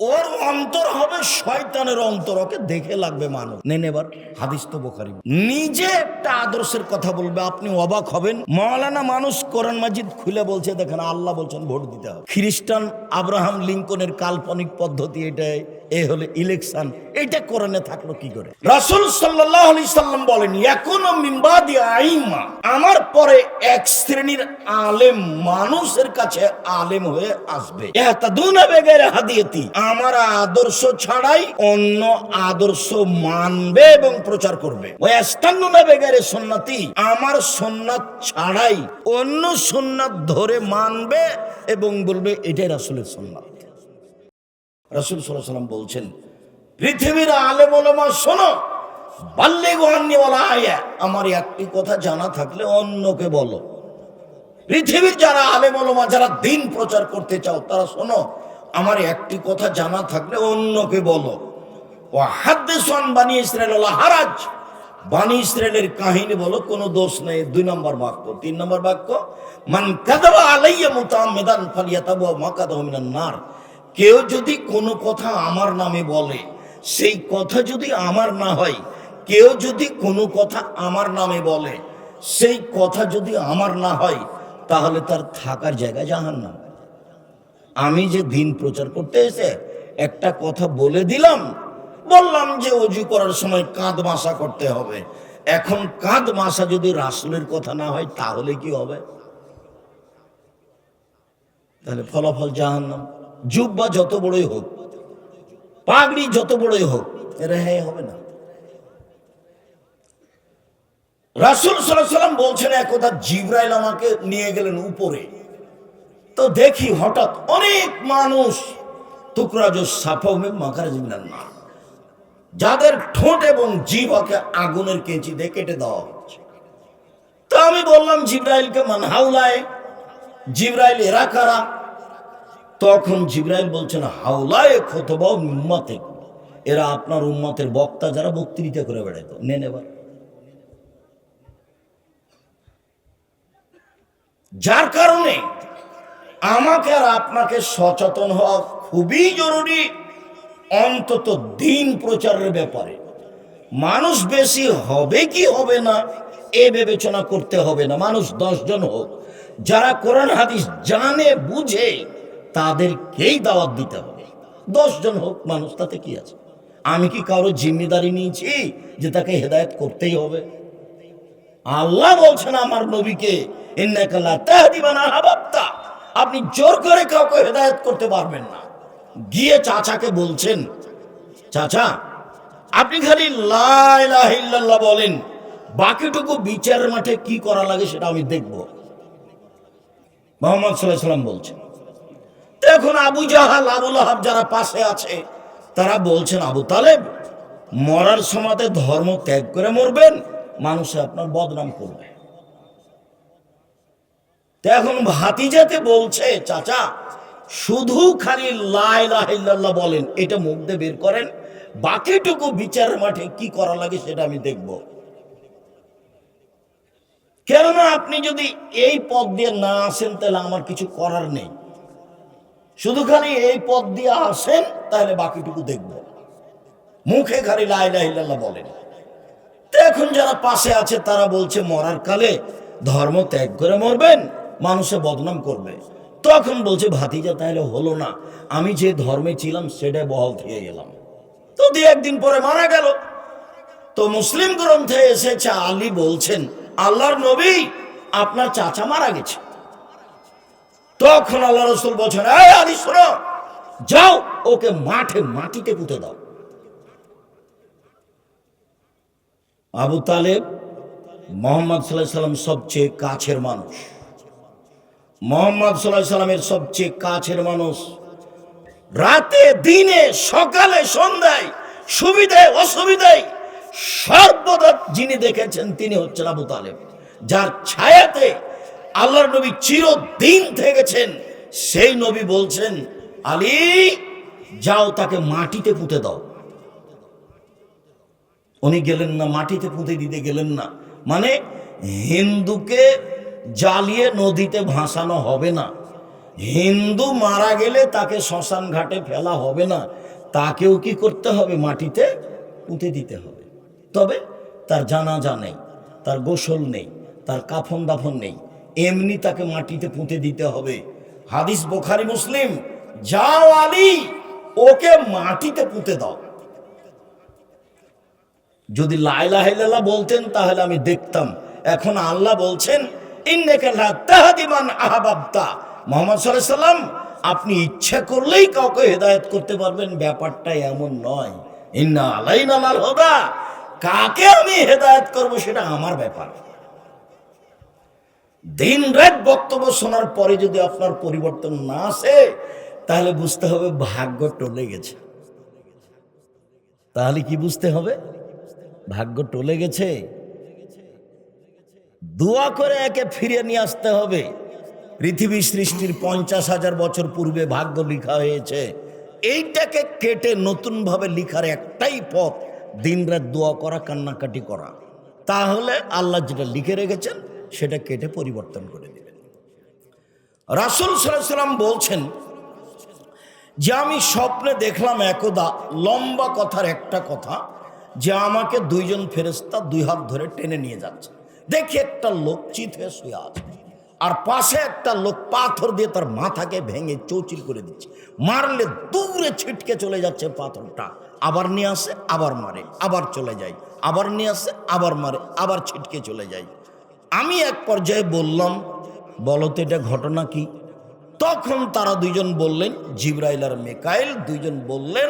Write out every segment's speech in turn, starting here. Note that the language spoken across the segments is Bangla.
ওর অন্তর হবে শয়তানের অন্তর, ওকে দেখে লাগবে মানুষ। নেন এবার হাদিস তো বোখারি। নিজে একটা আদর্শের কথা বলবে, আপনি অবাক হবেন। মৌলানা মানুষ কোরআন মাজিদ খুলে বলছে, দেখেন আল্লাহ বলছেন ভোট দিতে হবে। খ্রিস্টান আব্রাহাম লিঙ্কনের কাল্পনিক পদ্ধতি এটাই। এ হলে ইলেকশন এটা কোরআনে থাকল কি করে? রাসূল সাল্লাল্লাহু আলাইহি সাল্লাম বলেন এখনও মিম্বাদি আইমা আমার পরে এক শ্রেণির আলেম মানুষের কাছে আলেম হয়ে আসবে। বেগের হাদিয়াতি, আমার আদর্শ ছাড়াই অন্য আদর্শ মানবে এবং প্রচার করবে। ওয়াস্তান্নুনা বেগের সুন্নতি, আমার সুন্নাত ছাড়াই অন্য সুন্নাত ধরে মানবে এবং বলবে, এটাই রাসুলের সুন্নাত। রাসূল সাল্লাম বলছেন, পৃথিবীর আলেম ওলামা, শোনো আমার একটি কথা জানা থাকলে অন্যকে বলো। পৃথিবীর যারা আলেম ওলামা, যারা দিন প্রচার করতে চাও, তারা শোনো, আমার একটি কথা জানা থাকলে অন্যকে বলো। ও হাদ্দেসান বানি ইসরায়েল হারাজ, বানি ইসরায়েলের কাহিনী বলো, কোনো দোষ নেই, দুই নম্বর বাক্য, তিন নম্বর বাক্য, মান কাদাবা আলাইয়া মুতাআম্মিদান ফালিয়াতাবু মাকাদাহু মিনান নার কেউ যদি কোনো কথা আমার নামে বলে, সেই কথা যদি আমার না হয়, কেউ যদি কোনো কথা আমার নামে বলে, সেই কথা যদি আমার না হয়, তাহলে তার থাকার জায়গা জাহান্নাম। আমি যে দিন প্রচার করতে এসে একটা কথা বলে দিলাম, বললাম যে অজু করার সময় কাঁধ মাসা করতে হবে। এখন কাঁধ মাসা যদি রাসুলের কথা না হয়, তাহলে কি হবে? তাহলে ফলাফল জাহান্নাম। জুব্বা যত বড়ই হোক, পাগড়ি যত বড়ই হোক রেহাই হবে না। রাসুল সাল্লাম বলছেন একদা জিব্রাইল আমাকে নিয়ে গেলেন উপরে। তো দেখি হঠাৎ অনেক মানুষ টুকরা যে সাফমে মাখার জিমিনার না যাদের ঠোঁট এবং জিভাকে আগুনের কেঁচি দিয়ে কেটে দেওয়া হচ্ছে তো আমি বললাম, জিব্রাইলকে মানহাউলায় জিব্রাইল এরা কারা? তখন জিব্রাইল বলছেন, হাওলায় খতবা উম্মাতে। এরা আপনার উম্মতের বক্তা যারা বক্তৃতা করে বেড়াইতো। নেন এবার। যার কারণে আমাকে আর আপনাকে সচেতন হওয়া খুবই জরুরি, অন্তত দিন প্রচারের ব্যাপারে। মানুষ বেশি হবে কি হবে না, এ বিবেচনা করতে হবে না। মানুষ দশজন হোক, যারা কোরআন হাদিস জানে, বুঝে তাদেরকেই দাওয়াত দিতে হবে। দশজন হোক মানুষ, তাতে কি আছে? আমি কি কারও জিম্মেদারি নিয়েছি যে তাকে হেদায়েত করতেই হবে? আল্লাহ বলছেন আমার নবীকে আপনি জোর করে কাউকে হেদায়ত করতে পারবেন না। গিয়ে চাচাকে বলছেন, চাচা, আপনি খালি লা বলেন, বাকিটুকু বিচার মাঠে কি করা লাগে সেটা আমি দেখব। মোহাম্মদ সাল্লাহ সাল্লাম বলছেন এখন আবু জাহাল আবুল আহাব যারা পাশে আছে, তারা বলছেন, আবু তালেব, মরার সময়তে ধর্ম ত্যাগ করে মরবেন, মানুষে আপনার বদনাম করবে। এখন ভাতিজাতে বলছে, চাচা, শুধু খালি লাইল্লাহ বলেন, এটা মুখ দিয়ে বের করেন, বাকিটুকু বিচার মাঠে কি করা লাগে সেটা আমি দেখব। কেননা আপনি যদি এই পথ দিয়ে না আসেন, তাহলে আমার কিছু করার নেই। শুধু খালি এই পথ দিয়ে আসেন, তাহলে বাকিটুকু দেখব। মুখে খালি লাইল্লাহ বলেন। তো এখন যারা পাশে আছে, তারা বলছে, মরার কালে ধর্ম ত্যাগ করে মরবেন, মানুষে বদনাম করবে। তখন বলছে, ভাতিজা, তাহলে হলো না। আমি যে ধর্মে ছিলাম সেটা বহাল থেকে গেলাম। তো দু একদিন পরে মারা গেল। তো মুসলিম গ্রন্থে এসেছে, আলী বলছেন, আল্লাহর নবী আপনার চাচা মারা গেছে। তখন আল্লাহ রসুল বলছেন যাও, ওকে মাঠে মাটিতে পুঁতে দাও। আবু তালেব মোহাম্মদ সাল্লাহ সাল্লাম সবচেয়ে কাছের মানুষ। মোহাম্মদ সাল্লাহ সাল্লামের সবচেয়ে কাছের মানুষ। রাতে, দিনে, সকালে, সন্ধ্যায় সুবিধায় অসুবিধায়, সর্বদা যিনি দেখেছেন তিনি হচ্ছেন আবু তালেব। যার ছায়াতে আল্লাহর নবী চিরদিন থেকেছেন। সেই নবী বলছেন, আলী, যাও তাকে মাটিতে পুঁতে দাও। উনি গেলেন না, মাটিতে পুঁতে দিতে গেলেন না। মানে হিন্দুকে জ্বালিয়ে নদীতে ভাসানো হবে না। হিন্দু মারা গেলে তাকে শ্মশান ঘাটে ফেলা হবে না। তাকেও কি করতে হবে? মাটিতে পুঁতে দিতে হবে। তবে তার জানাজা নেই, তার গোসল নেই, তার কাফন দাফন নেই এমনি তাকে মাটিতে পুঁতে দিতে হবে। হাদিস বোখারি মুসলিম, যাও আলী, ওকে মাটিতে পুঁতে দাও। যদি লাইলাহিল্লাহ বলতেন, তাহলে আমি দেখতাম। এখন আল্লাহ বলছেন আপনি ইচ্ছা করলেই কাউকে হেদায়েত করতে পারবেন, ব্যাপারটা এমন নয়। ইন্না আলাইনা লাল হুদা। কাকে আমি হেদায়েত করব সেটা আমার ব্যাপার। দিন রাত বক্তব্য শোনার পরে যদি আপনার পরিবর্তন না আসে, তাহলে বুঝতে হবে ভাগ্য টলে গেছে। তাহলে কি বুঝতে হবে? ভাগ্য টলে গেছে। দোয়া করে একে ফিরিয়ে নিয়ে আসতে হবে। পৃথিবী সৃষ্টির পঞ্চাশ হাজার বছর পূর্বে ভাগ্য লিখা হয়েছে। এইটাকে কেটে নতুনভাবে লিখার একটাই পথ দিনরাত দোয়া করা, কান্নাকাটি করা। তাহলে আল্লাহ যেটা লিখে রেখেছেন সেটা কেটে পরিবর্তন করে দেবেন রাসুল সাল্লাম বলছেন, যে আমি স্বপ্নে দেখলাম একদা লম্বা কথার একটা কথা, যে আমাকে দুইজন ফেরেস্তা দুই হাত ধরে টেনে নিয়ে যাচ্ছে। দেখি একটা লোক চিত হয়ে শুয়ে আছে, আর পাশে একটা লোক পাথর দিয়ে তার মাথাকে ভেঙে চৌচির করে দিচ্ছে। মারলে দূরে ছিটকে চলে যাচ্ছে পাথরটা। আবার নিয়ে আসে, আবার মারে, আবার চলে যায়। আবার নিয়ে আসে, আবার মারে, আবার ছিটকে চলে যায়। আমি এক পর্যায়ে বললাম, বলো তো এটা ঘটনা কি? তখন তারা দুইজন বললেন, জিব্রাইল আর মেকাইল দুইজন বললেন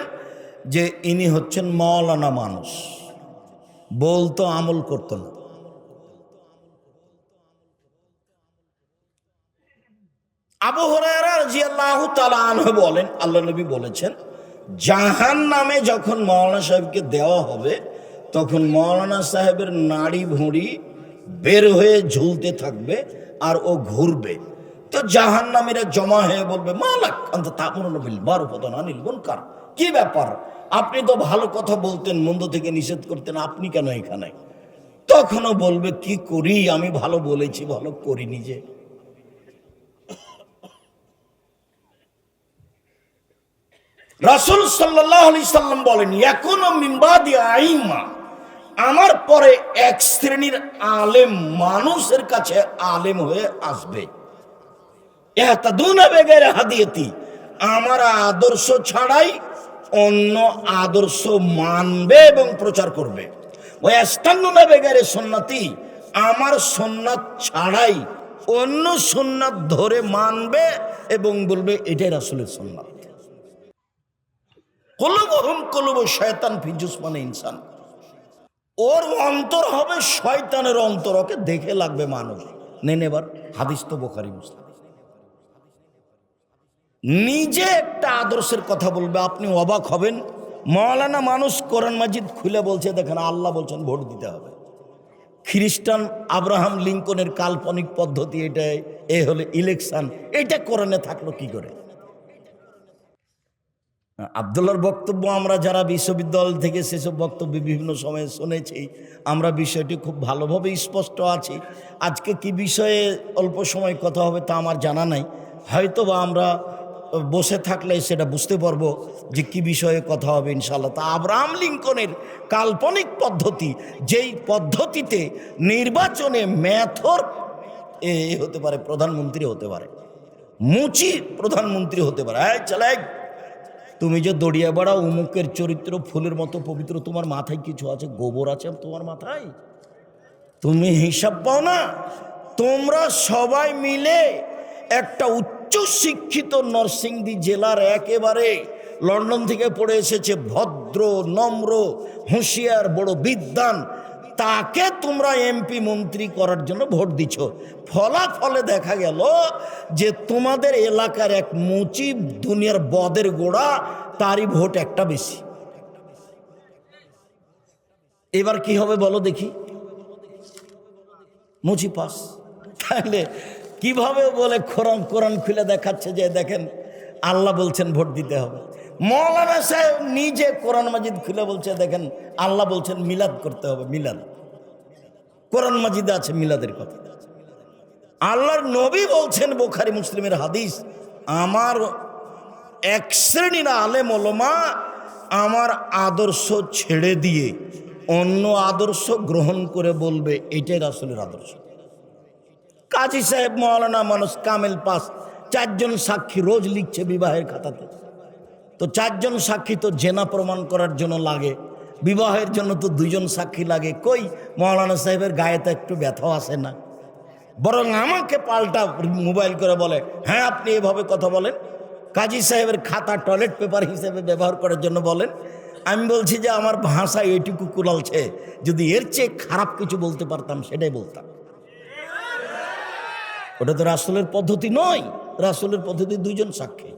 যে ইনি হচ্ছেন মাওলানা মানুষ। বলতো আমল করতো না। আবু হরাইরা রাদিয়াল্লাহু বলেন, আল্লাহ নবী বলেছেন জাহান নামে যখন মাওলানা সাহেবকে দেওয়া হবে, তখন মাওলানা সাহেবের নাড়ি ভুঁড়ি বের হয়ে ঝুলতে থাকবে আর ও ঘুরবে। তো জাহান নামীরা জমা হয়ে বলবে, মালাক অন্ত তামরুন বিল মারুফাতান আনিল মুনকার। কি ব্যাপার? আপনি তো ভালো কথা বলতেন, মন্দ থেকে নিষেধ করতেন, আপনি কেন এখানে? তখনও বলবে, কি করি? আমি ভালো বলেছি, ভালো করিনি যে। রাসুল সাল্লাহ আলি সাল্লাম বলেন এখনও মিম্বাদি আইমা। আমার পরে এক শ্রেণির আলেম মানুষের কাছে আলেম হয়ে আসবে। বেগের হাদিয়েতি, আমার আদর্শ ছাড়াই অন্য আদর্শ মানবে এবং প্রচার করবে। ওই আস্তান্নুনা বেগের সন্ন্যাতি আমার সন্ন্যাত ছাড়াই অন্য সন্ন্যাত ধরে মানবে এবং বলবে, এটাই রাসুলের সন্ন্যাত কলব হম কলব শয়তান ফিজুস মানে ইনসান। ওর অন্তর হবে শয়তানের অন্তর, ওকে দেখে লাগবে মানুষ। নেন এবার, হাদিস তো বোখারি, মুসলিম। নিজে একটা আদর্শের কথা বলবে, আপনি অবাক হবেন। মৌলানা মানুষ কোরআন মাজিদ খুলে বলছে, দেখেন আল্লাহ বলছেন ভোট দিতে হবে। খ্রিস্টান আব্রাহাম লিঙ্কনের কাল্পনিক পদ্ধতি এটাই, এ হলে ইলেকশন এটা কোরআনে থাকল কি করে? আবদুল্লার বক্তব্য আমরা যারা বিশ্ববিদ্যালয় থেকে সেসব বক্তব্য বিভিন্ন সময়ে শুনেছি, আমরা বিষয়টি খুব ভালোভাবে স্পষ্ট আছি। আজকে কি বিষয়ে অল্প সময় কথা হবে তা আমার জানা নাই। হয়তো বা আমরা বসে থাকলে সেটা বুঝতে পারব যে কি বিষয়ে কথা হবে ইনশাল্লাহ তা আব্রাহাম লিঙ্কনের কাল্পনিক পদ্ধতি, যেই পদ্ধতিতে নির্বাচনে ম্যাথর, এ হতে পারে প্রধানমন্ত্রী হতে পারে, মুচি প্রধানমন্ত্রী হতে পারে। হ্যাঁ চালাই তুমি যে দড়িয়া বেড়া উমুকের চরিত্র, ফুলের মতো পবিত্র, তোমার মাথায় কিছু আছে? গোবর আছে তোমার মাথায়? তুমি হিসাব পাও না? তোমরা সবাই মিলে একটা উচ্চ শিক্ষিত নরসিংদী জেলার একেবারে লন্ডন থেকে পড়ে এসেছে ভদ্র, নম্র, হুঁশিয়ার, বড় বিদ্বান তাকে তোমরা এমপি মন্ত্রী করার জন্য ভোট দিছ। ফলাফলে দেখা গেল যে তোমাদের এলাকার এক মুচি দুনিয়ার বদের গোড়া, তারই ভোট একটা বেশি। এবার কি হবে বলো দেখি। মুচি পাস। তাহলে কীভাবে বলে কোরআন কোরআন খুলে দেখাচ্ছে যে দেখেন, আল্লাহ বলছেন ভোট দিতে হবে। মৌলানা সাহেব নিজে কোরআন মাজিদ খুলে বলছে, দেখেন, আল্লাহ বলছেন মিলাদ করতে হবে, মিলাদ। কোরআন মাজিদে আছে মিলাদের কথা। আল্লাহর নবী বলছেন, বোখারি মুসলিমের হাদিস, আমার এক শ্রেণির আলে মলমা আমার আদর্শ ছেড়ে দিয়ে অন্য আদর্শ গ্রহণ করে বলবে, এটাই রাসুলের আদর্শ। কাজী সাহেব মৌলানা মানুষ কামেল পাস চারজন সাক্ষী রোজ লিখছে বিবাহের খাতাতে। তো চারজন সাক্ষী তো জেনা প্রমাণ করার জন্য লাগে। বিবাহের জন্য তো দুজন সাক্ষী লাগে। কই? মৌলানা সাহেবের গায়ে তো একটু ব্যথাও আসে না। বরং আমাকে পাল্টা মোবাইল করে বলে হ্যাঁ আপনি এভাবে কথা বলেন। কাজী সাহেবের খাতা টয়লেট পেপার হিসেবে ব্যবহার করার জন্য বলেন, আমি বলছি যে আমার ভাষা এইটুকু কুলালছে যদি এর চেয়ে খারাপ কিছু বলতে পারতাম, সেটাই বলতাম। ওটা তো রাসুলের পদ্ধতি নয়। রাসুলের পদ্ধতি দুইজন সাক্ষী।